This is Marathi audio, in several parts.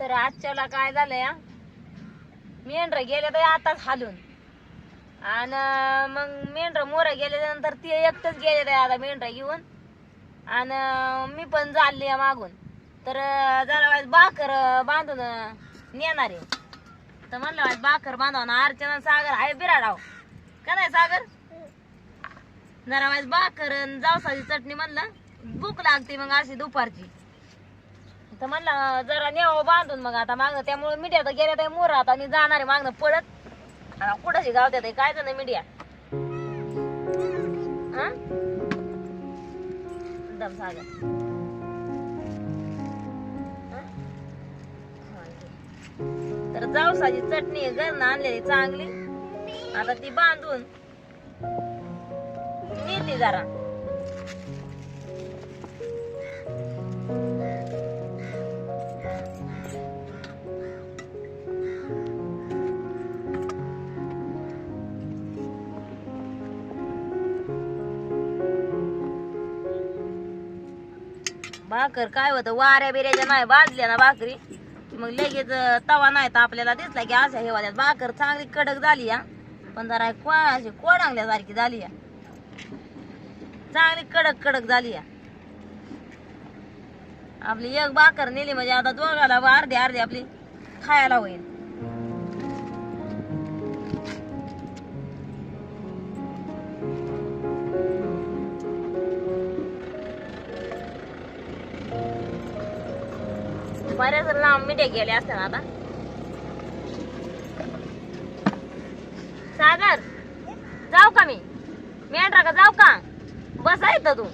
तर आजच्याला काय झालंय मेंढर गेले तर आताच हालून. आणि मग मेंढर मोर गेल्यानंतर ते एकटंच गेले ते आता मेंढर घेऊन. आणि मी पण चालली आहे मागून. तर जरा बाकर बांधून नेणार आहे. तर म्हणलं वाईस बाकर बांधवा अर्चना सागर आहे बिराडाव. का नाही सागर? जरा वाईज बाकर जावसाची चटणी म्हणलं भूक लागते मग अशी दुपारची. तर म्हणलं जरा नेवा बांधून मग आता मागणं त्यामुळे मीडिया तर गेल्या त्या मोरात आणि जाणार आहे मागणं पडत आता कुठंशी गावत्यात हे काय झालं मीडिया हा? दम सागर तर जावसाची चटणी घरनं आणलेली चांगली. आता ती बांधून नेली जरा. भाकर काय होतं? वाऱ्या बिऱ्याच्या नाही भाजल्या ना भाकरी. की मग लगेच तवा नाही तर आपल्याला दिसला की अशा हेवाल्यात भाकर चांगली कडक झाली या पण जरा को अशी कोडांगल्यासारखी झाली या चांगली कडक कडक झाली या आपली एक भाकर नेली म्हणजे आता दोघाला अर्धी अर्धी आपली खायला होईल. बऱ्याच लांब मिठे गेले असते ना आता. सागर जाऊ का मी? मेंढरा का जाऊ का? बसायचं तू.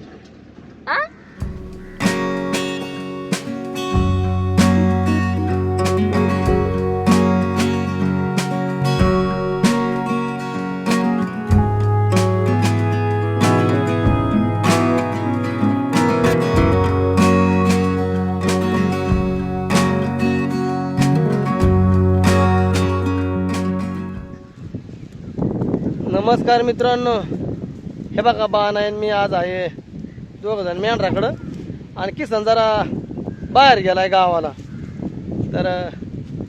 नमस्कार मित्रांनो. हे बघा बा आहे मी आज आहे दोघ जण मेंढराकडं. आणि किसन जरा बाहेर गेलाय गावाला. तर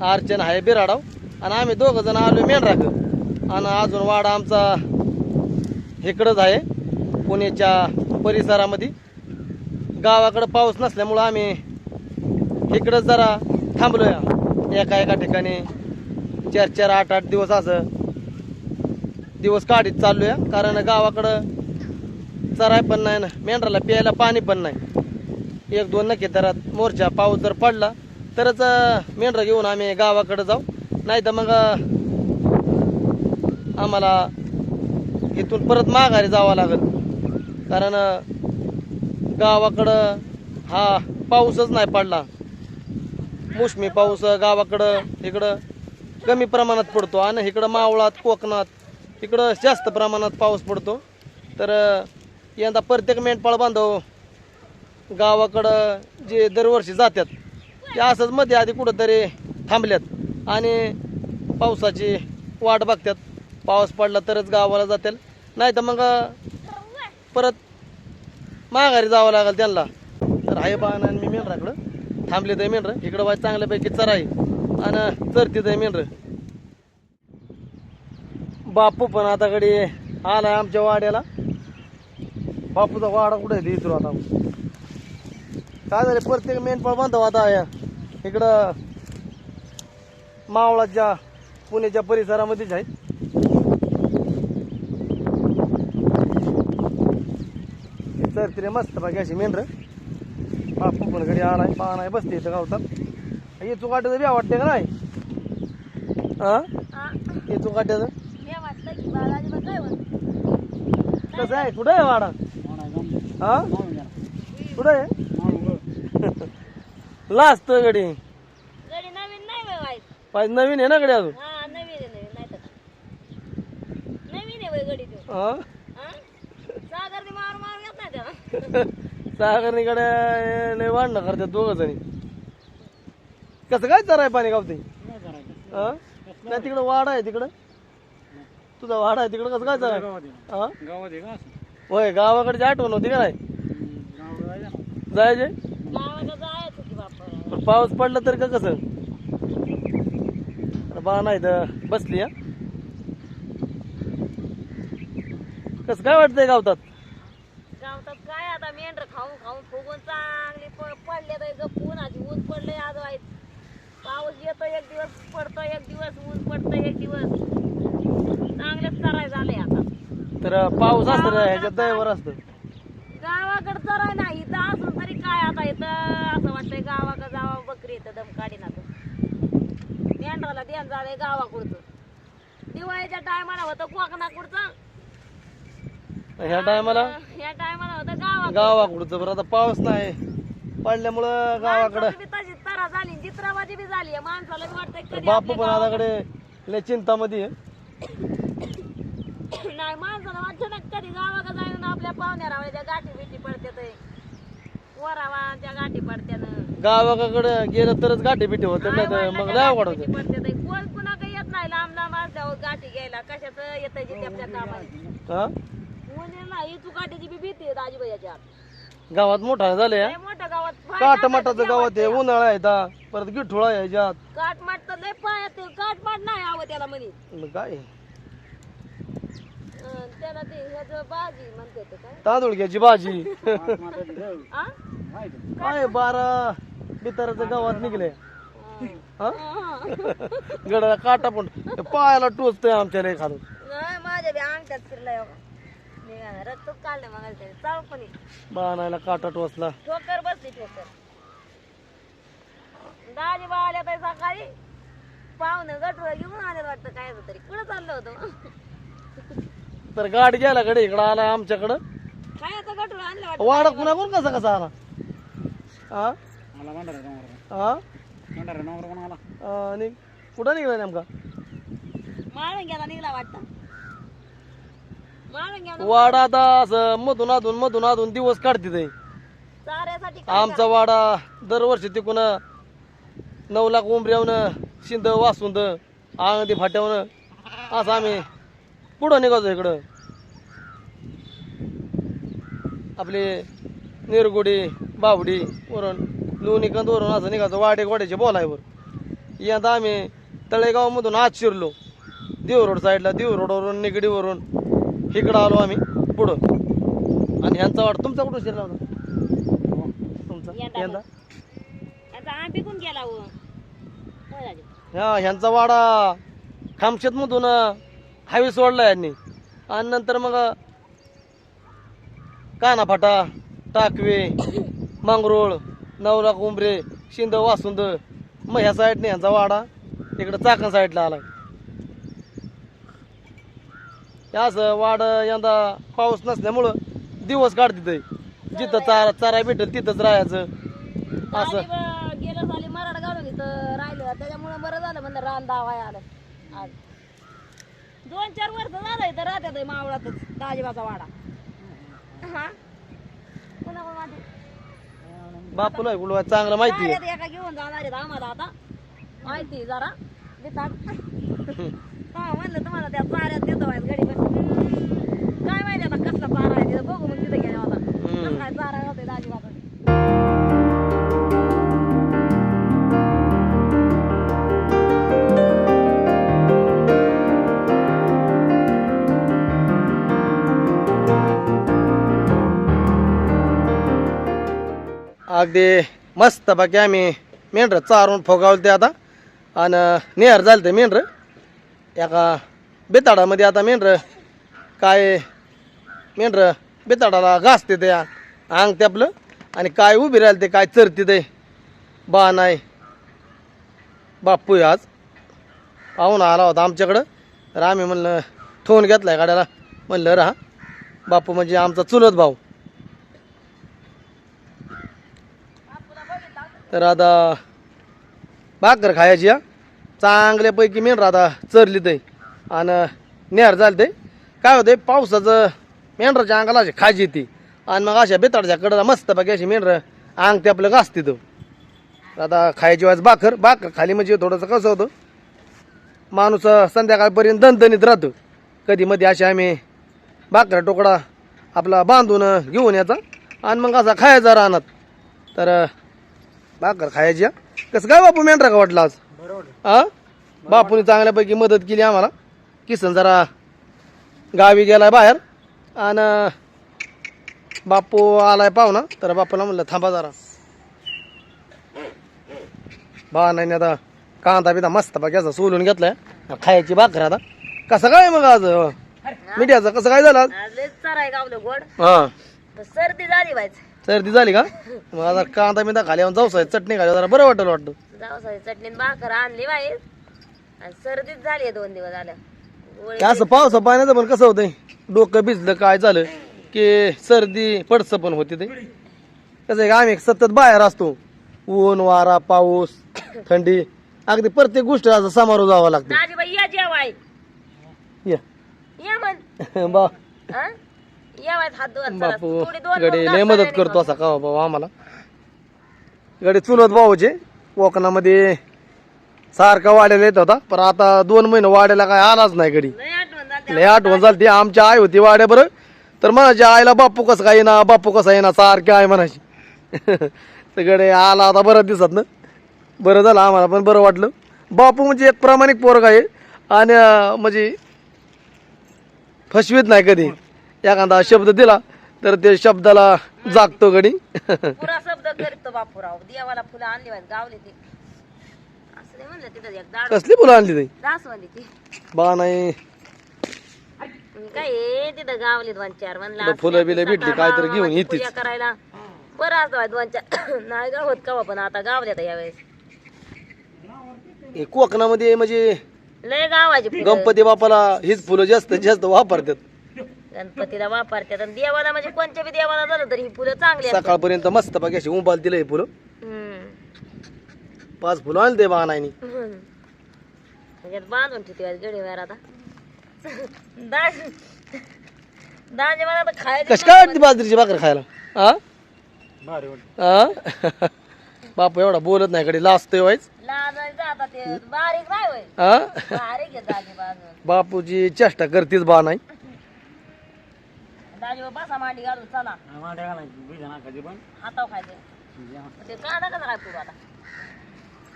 अर्चन आहे बिराडाव आणि आम्ही दोघं जण आलो मेंढराकडं. आणि अजून वाडा आमचा इकडंच आहे पुण्याच्या परिसरामध्ये. गावाकडं पाऊस नसल्यामुळं आम्ही इकडंच जरा थांबलोय. एका एका ठिकाणी चार चार आठ आठ दिवस असं दिवस काढीत आहे कारण गावाकडं चराय पण नाही ना मेंढराला प्यायला पाणी पण नाही. एक दोन नक्की दरात मोर्चा पाऊस जर पडला तरच मेंढरं घेऊन आम्ही गावाकडं जाऊ. नाही तर मग आम्हाला इथून परत माघारी जावं लागेल. कारण गावाकडं हा पाऊसच नाही पडला. मोसमी पाऊस गावाकडं इकडं कमी प्रमाणात पडतो आणि इकडं मावळात कोकणात इकडं जास्त प्रमाणात पाऊस पडतो. तर यंदा प्रत्येक मेंढपाळ बांधव गावाकडं जे दरवर्षी जातात ते असंच मध्ये आधी कुठंतरी थांबल्यात आणि पावसाची वाट बघतात पाऊस पडला तरच गावाला जातील. नाही तर मग परत माघारी जावं लागेल त्यांना. तर आहे पाहणं आणि मी मेंढराकडं. थांबले तर मेंढर. इकडं वाय चांगल्यापैकी चराई आणि चरती तर मेंढर. बापू पण आता कडे आलाय आमच्या वाड्याला. बापूचा वाडा कुठे आहे? इथून आता. काय झालं? प्रत्येक मेंढपाळ बांधव आता या. इकडं मावळाच्या पुण्याच्या परिसरामध्येच आहेत. चरती रे मस्त बाकी अशी मेंढर बापू पण घरी आलाय पाहणार बसते इथं गावतात येचू काट्याचं बी वाटते का नाही? हा हा. येचू काट्याचं हे वाटलं की बालाजी बघ काय म्हणतो. कसं आहे? कुठं आहे वाडा? हा? कुठं आहे? लास्ट गडी. गडी नवीन नाही पाहिजे नवीन आहे ना गडी अजून? हा नवीन आहे नवीन नाही तर. काय. नवीन आहे बाई गडी तो. हा? हा? सागर ते मार मार येत नाही त्याला. सागरणीकडे लय वाढणं करतात दोघं जणी. कसं काय चराय पाणी गावते हा? नाही तिकडं वाडा आहे तिकडं? तुझा वाडा आहे तिकडं कसं काय चराय हा? होय गावाकडची आठवण होती का नाही? जायचे गावाला जायचं? की बापा. पण पाऊस पडला तर का कसं? बा नाही तर बसली हा? कसं काय वाटतंय गावतात? गावतात काय आता मेंढर खाऊन खाऊन फुगून चांगली प- पडले तर गप्पून आधी ऊन पडलंय आज वाईट. पाऊस येतो एक दिवस पडतो एक दिवस ऊन पडतो एक दिवस. चांगलेच चराय झाले आता. तर पाऊस असतं रे, ह्याच्यात दयावर असतं. गावाकडे चराय नाही इथं असून तरी काय आता इथं? असं वाटतंय गावाकडे जावा बकरी इथं दम काढीन आता. मेंढराला ध्यान झालंय गावाकडचं. दिवाळीच्या टायमाला होतं कोकणाकडचं. ह्या टायमाला? या टायमाला होतं गावाकडं गावाकडचं बरं आता पाऊस नाही. पडल्यामुळं गावाकडं. बी तशीच तरा झाली चित्राबाजी बी झाली. माणसाला बी वाटतंय कधी बापू आपल्या पण आताकडे लय चिंतामध्ये आहे गावात- नाही माणसाला वाटतं ना कधी गावाकडे जाऊन आपल्या पाहुण्या रावळ्याच्या गाठी बिठी पडत्यात वरावाच्या गाठी पडत्यानं. गावाकडे गेलं तरच गाठी बिठी होते नाही तर मग लय होते. पडत्यात कोण कुणा काही येत नाही लांब लांब असल्यावर गाठी घ्यायला. कशाचं येत जिथे आपल्या कामाला हा? ऊन नाही तू गाठीची बी भीती आहे दाजीबाईच्या गावात मोठा झाले लय मोठं गावात. पाय काटमाटाचं गावात आहे उन्हाळा आहे इथं. परत गिठोळा आहे ह्याच्यात काटमाट तर लय पायात काटमाट नाही हवं त्याला म्हणे. मग काय? त्याला ते ह्याचं बाजी म्हणते ते काय? तांदूळ घ्यायची भाजी. आ? काय बारा बिताराचं गावात निघले. हा? हा. गडाला काटा पण पायाला टोचतोय आमच्या खालून नाही माझ्या बी अंगठ्यात फिरलाय. रक्तच काढलं मग त्याने. चाव पण आहे. बाणायला काटा टोचला. ठोकर बसली ठोकर. दाजी बा आल्या तर सकाळी. पाहुणं गटुळं घेऊन आले वाटतं काय होतं तरी. कुठं चाललं होतं? तर गाडी गेला कडे इकडं आला आमच्याकडं. काय आता गटुळं आणलं वाटतं? वाडा कुणाकडून कसा कसा आला? हा हा आणि कुठं निघला नेमका? निघला वाटतं. वाडा आता असं मधून अधून मधून अधून दिवस काढते ते. चाऱ्यासाठी काय आमचा वाडा दरवर्षी तिकून नऊ लाख उंबऱ्यावनं शिंद वासूंद आंगदी फाट्यावनं असं आम्ही पुढं निघायचो इकडं? आपले निरगुडी बावडी वरून लोणी कंद वरून असं निघायचो वाडे गोड्याचे बोलायवर यंदा आम्ही तळेगावमधून आज शिरलो. देव रोड साईडला देव रोडवरून निगडीवरून इकडं आलो आम्ही पुढं. आणि ह्यांचा वाट तुमचा कुठं शिरला होता? तुमचा? यंदा गेला हो. होय दाजी. ह्या ह्यांचा वाडा. खामशेत मधून हायवे सोडला यांनी. आणि नंतर मग कानाफाटा टाकवे मांगरोळ नवलाख कुंबरे शिंद वासुंद मग ह्या साईडने ह्यांचा वाडा इकडं चाकण साईडला आला. असं वाड यंदा पाऊस नसल्यामुळं दिवस काढते जिथं चारा चारा भेटेल तिथंच राहायचं. असं. दाजी गेलं साली मराठा घालून इथं राहिलं. त्याच्यामुळे बरं झालं म्हणजे रान दावा आलं. आज दोन चार वर्ष झालं इथं राहत्यात मावळातच दाजीबाचा वाडा. हा? पुन्हा माझी बापूला कुठं चांगलं माहिती आहे. एका घेऊन जाणार आहेत आम्हाला आता. माहिती जरा. देतात. हा म्हणलं तुम्हाला त्या चाऱ्यात देतो आहे गडी काय माहिती आता कसला चारा आहे तिथं बघू मग तिथं गेल्या आता. काय चारा होते दाजीबाचा. अगदी मस्त बाकी आम्ही मेंढरं चारून फोगावलं ते आता. आणि नेहर झालं ते मेंढरं. एका बेताडामध्ये आता मेंढर काय मेंढरं बेताडाला घासते ते अंग ते आपलं आणि काय उभी राहिलं ते काय चरते ते. बा नाही. बापू आज. पाहुणा आला होता आमच्याकडं. तर आम्ही म्हणलं ठेवून आहे गाड्याला. म्हणलं राहा. बापू म्हणजे आमचा चुलत भाऊ. तर आता भाकर खायची या चांगल्यापैकी मेन आता चरली ते. आणि नेहर झालं ते. काय होते पावसाचं मेंढराच्या अंगाला अशी खायची येते आणि मग अशा बेताडच्या कडला मस्त बाकी अशी मेंढर अंग ते आपलं घासते तो. आता खायची वेळेस भाकर. भाकर खाली म्हणजे थोडंसं कसं होतं माणूस संध्याकाळपर्यंत दणदणीत राहतो. कधी मध्ये अशी आम्ही भाकर टोकडा आपला बांधून घेऊन याचा आणि मग असा खायचा रानात. तर भाकर खायची. कसं काय बापू मेंढरा का वाटलं आज? हा? बापूने चांगल्यापैकी मदत केली आम्हाला. किसन जरा गावी गेलाय बाहेर. आणि बापू आलाय पाहुणा. तर बापूला म्हणलं थांबा जरा. बा नाही आता कांदा बिदा मस्त बाकी सोलून घेतलाय. खायची भाकर आता. कसं काय मग आज? मिठ्याचं कसं काय झालं आज? आज लयच चराय गावलं गोड. हा. तर सर्दी झाली व्हायचं सर्दी झाली का? मग आता कांदा बिंदा खाली जाऊ चटणी खाली जरा बरं वाटेल वाटतं. जाऊ चटणीत भाकर आणली बाहेर. आणि सर्दीच झाली दोन दिवस गोळी ते असं पावसा पाण्याचं पण कसं होतंय? डोकं भिजलं काय झालं? की सर्दी पडसं पण होते ते. कसं आहे का आम्ही सतत बाहेर असतो. ऊन वारा पाऊस थंडी. अगदी प्रत्येक गोष्ट असं समारोह जावं लागते. दाजीबाई या जेवाय. या. या म्हण. बा. हा? या वाय हात धुवत चला. बापू थोडी दोन गडे लय मदत करतो असा का बाबा आम्हाला? गडे चुलत भाऊचे कोकणामध्ये सारखा वाड्याला येत होता पण आता दोन महिने वाड्याला काय आलाच नाही गडी. लय आठवण झाली लय आठवण झाली ती आमची आई होती वाड्या बरं तर म्हणायची आईला बापू कसं काय ना बापू कसा येणार सारखी आई म्हणायची. सगळे आला आता बरं दिसत ना. बरं झालं आम्हाला पण बरं वाटलं. बापू म्हणजे एक प्रामाणिक पोरग आहे आणि अं, म्हणजे फसवीत नाही कधी. एखादा शब्द दिला तर ते शब्दाला जागतो गडी. पुरा शब्द करतो बापूराव. देवाला फुलं आणली गावली ती. असं नाही म्हणलं तिथं एक दाड कसली फुलं आणली ती? दासवाली ती. बा नाही. काय आहे, तिथं गावली दोन चार म्हणलं तिथं फुलं बिलं भेटली काय तर घेऊन येतेच. करायला. बरं असं दोन चार. नाही गावत कवा पण आता गावल्या तर यावेळेस. हे कोकणामध्ये म्हणजे लय गावाची फुलं. गणपती बापाला हीच फुलं जास्त जास्त वापरतात. गणपतीला वापरतात. आणि देवाला म्हणजे कोणत्या बी देवाला झालं तरी ही फुलं चांगली असतात. सकाळपर्यंत मस्त बाकी अशी उंबाल दिलं हे फुलं. हम्म. पाच फुलं आणले बा नाही हम्म. त्याच्यात बांधून ठेवते गडीवर आता. दाज दाजे मला आता खायचं कशी काय वाटते बाजरीची भाकर खायला? हा हा बापू एवढा बोलत नाही कडे लाजतोय व्हायच? लाजायचं आता ते. बारीक नाही होय. हा बारीक आहे दाजे बाजून. बापूची चेष्टा करतीच बा नाही दाजे बसा मांडी घालून चला. हाताव खायचं. ते कांदा कसा काय पुरू आता?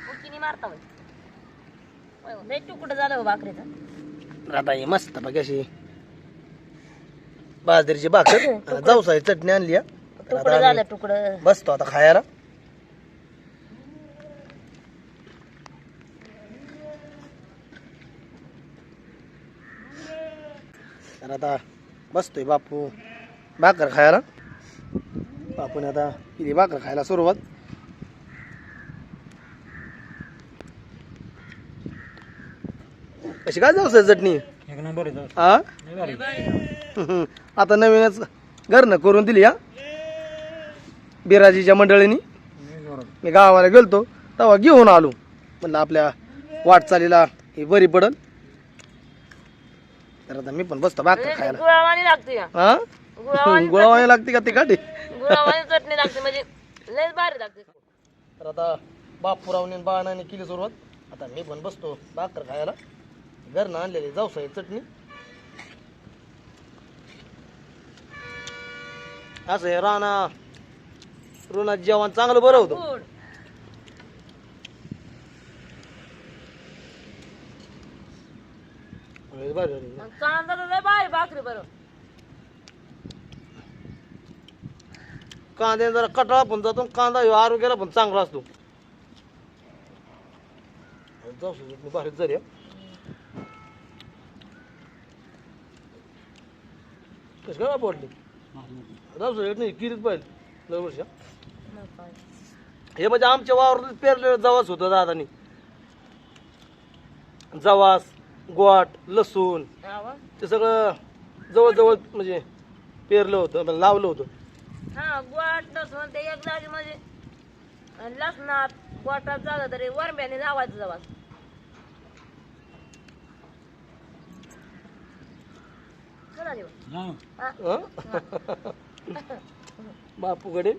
उडकीनी मारता होय. होय, होय. लय तुकडं झालं हो भाकरीचं. आता हे मस्त बाकी अशी. बाजरीची भाकर. जाऊसाई चटणी आणली हा. तर तुकडं आता झालं आम्ही तुकडं. बसतो आता खायला. तर आता बसतोय बापू. भाकर खायला. बापूने आता किती भाकर खायला सुरुवात. कशी काय जाऊ चटणी? एक नंबर हा आता नवीनच घरनं करून दिली हा? बिराजीच्या मंडळीनी. मी गावाला गेलतो तेव्हा घेऊन आलो. म्हणलं आपल्या वाटचालीला ही बरी पडल. तर आता मी पण बसतो भाकर खायला. गुळावाणी लागते का? हा? गुळावाणी गोळावाणी लागते का ती काठी गुळावाणी चटणी लागते म्हणजे लयच भारी लागते. तर आता बापूरावने बाणाने केली सुरुवात. आता मी पण बसतो भाकर खायला. घरनं आणलेली जाऊसाई चटणी. असं आहे राणा रुणात जेवण चांगलं बरं होतं. कांदा तर लय भाकरी बरं. कांद्याने जरा कटाळा पण जातो आणि कांदा ह्यो आरोग्याला पण चांगला असतो. हा. कशी काय जाऊसाई चटणी किरीच पाहिजे लय वर्ष हे म्हणजे आमच्या वावरात पेरलेलं जवास होतं दादानी. जवास गोट लसूण हा ते सगळं जवळजवळ म्हणजे पेरलं होतं म्हणजे लावलं होतं. हा गोट लसूण ते एक जागी म्हणजे आणि लसणात गोटात झालं तरी वरंब्याने लावायचं जवळ. हा, हं? बापूकडे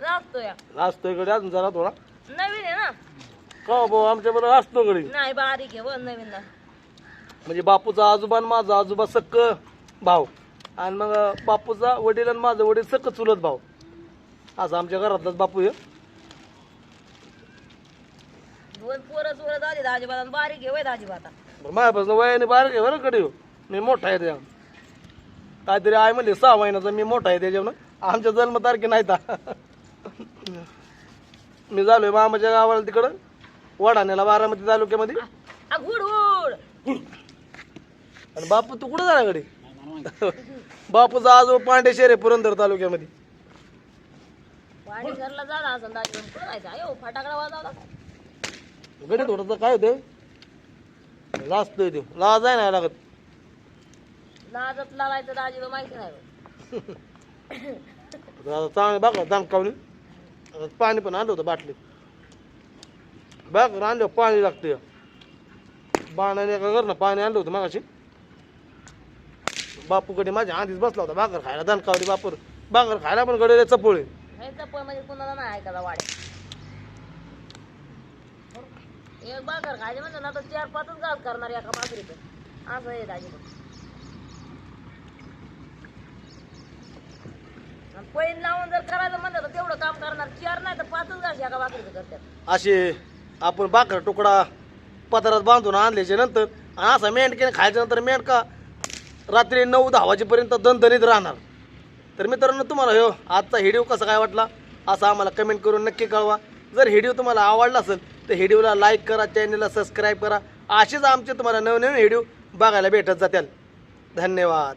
लागतो या असतोयकडे अजून जरा थोडा. नवीन आहे ना? का भाऊ आमच्या बरोबर असतो कडे नाही बारीक आहे नवीन ना म्हणजे बापूचा आजोबा आणि माझा आजोबा सक्क भाऊ. आणि मग बापूचा वडील आणि माझा वडील सक्क चुलत भाऊ. असं आमच्या घरातलाच बापू आहे. दोन पोरं चोरत आली दाजीबात आणि बारीक घेऊ दाजीबाता बरं, माझ्यापासून वयाने बाहेर घे बरं कडे मी मोठा आहे त्या काहीतरी आहे म्हणजे सहा महिन्याचा मी मोठा आहे त्याच्यावर आमच्या जन्मतारखे नाही ता मी झालोय मामाच्या गावाला तिकडं वडाण्याला बारामती तालुक्यामध्ये. आणि बापू तू कुठं झाला कडे बापूचा आजो पांडेशेर आहे पुरंदर तालुक्यामध्ये. वाडी घरला जाणार असं दाजी कुठं जायचं? अयो फटाकडा वाजवला. गडी थोडंसं काय होतं लाजतोय ते लाज आहे नाही लागत. लाजत दाजीला माहिती नाही. आता चांगलं बघा दणकावली आता पाणी पण आणलं होतं बाटलीत. बघ आणलं पाणी लागतं बाणाने एका घरनं पाणी आणलं होतं मागाशी. बापूकडे माझ्या आधीच बसला होता. भाकर खायला दणकावली बापूर. भाकर खायला पण गडे चपोळे. पण म्हणजे कुणाला नाही ऐकायला वाड्या एक बाकर खायचे म्हणजे ना तर चार पाचच गाज करणार एका भाकरीचं असं आहे दाजी. पैन लावून जर करायचं म्हणलं तर तेवढं काम करणार. चार नाही तर पाचच एका भाकरीचं करतात. असे आपण भाकर तुकडा पत्रात बांधून आणल्याच्या नंतर आणि असा मेंढकीने खायच्या नंतर मेंढका रात्री नऊ दहा वाजेपर्यंत दणदणीत राहणार. तर मित्रांनो तुम्हाला हो आजचा व्हिडिओ कसा काय वाटला? असा आम्हाला कमेंट करून नक्की कळवा. जर व्हिडिओ तुम्हाला आवडला असेल तर व्हिडिओला लाईक करा चॅनलला सबस्क्राईब करा. असेच आमचे तुम्हाला नवनवीन व्हिडिओ बघायला भेटत जातील. धन्यवाद.